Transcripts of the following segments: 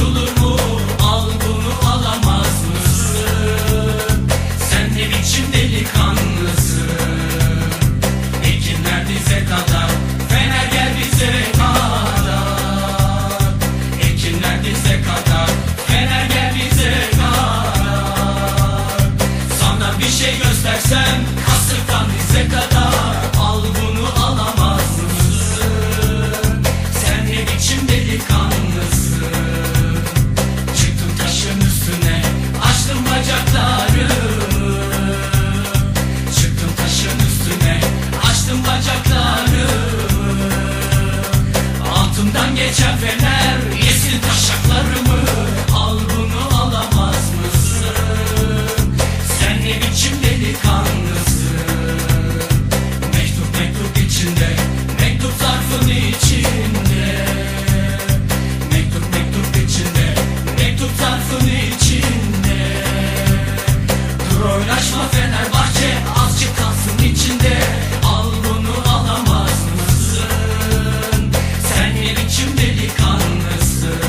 yolumu Fenerbahçe azıcık kalsın içinde Al bunu alamaz mısın? Sen ne delikanlısın?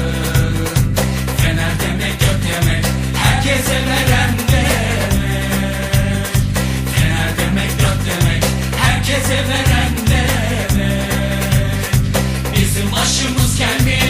Fener demek gök demek Herkese veren Fener demek gök demek Herkese veren demek Bizim başımız gelmiyor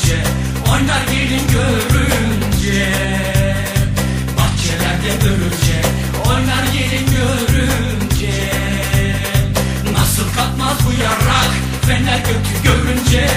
görünce Oynar gelin görünce. Bahçelerde bölünce Oynar gelin görünce. Nasıl katmaz bu yarak Fener götü görünce.